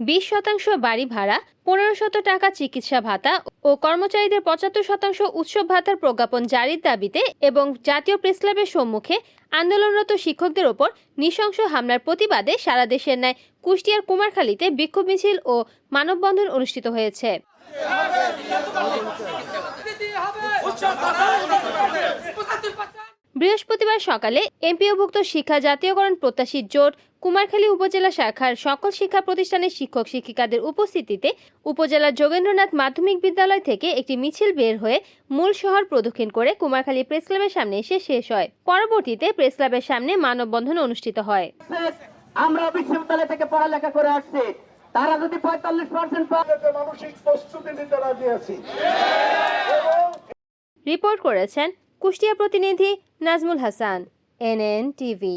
বিশ শতাংশ বাড়ি ভাড়া, পনেরো শত টাকা চিকিৎসা ভাতা ও কর্মচারীদের পঁচাত্তর শতাংশ উৎসব ভাতার প্রজ্ঞাপন জারির দাবিতে এবং জাতীয় প্রেসক্লাবের সম্মুখে আন্দোলনরত শিক্ষকদের ওপর নৃশংস হামলার প্রতিবাদে সারা দেশের ন্যায় কুষ্টিয়ার কুমারখালীতে বিক্ষোভ মিছিল ও মানববন্ধন অনুষ্ঠিত হয়েছে। বৃহস্পতিবার সকালে এমপিওভুক্ত শিক্ষা জাতীয়করণ প্রত্যাশী জোট কুমারখালী উপজেলা শাখার সকল শিক্ষা প্রতিষ্ঠানের শিক্ষক শিক্ষিকাদের উপস্থিতিতে উপজেলার যোগেন্দ্রনাথ মাধ্যমিক বিদ্যালয় থেকে একটি মিছিল বের হয়ে মূল শহর প্রদক্ষিণ করে কুমারখালী প্রেস ক্লাবের সামনে এসে শেষ হয়। পরবর্তীতে প্রেস ক্লাবের সামনে মানববন্ধন অনুষ্ঠিত হয়। আমরা বিশ্ববিদ্যালয় থেকে পড়ালেখা করে আসছি। তারা যদি পঁয়তাল্লিশ পার্সেন্ট মানসিক প্রস্তুতি নিতে রাজি আছি। রিপোর্ট করেছেন কুষ্টিয়া প্রতিনিধি নাজমুল হাসান এনএন টিভি।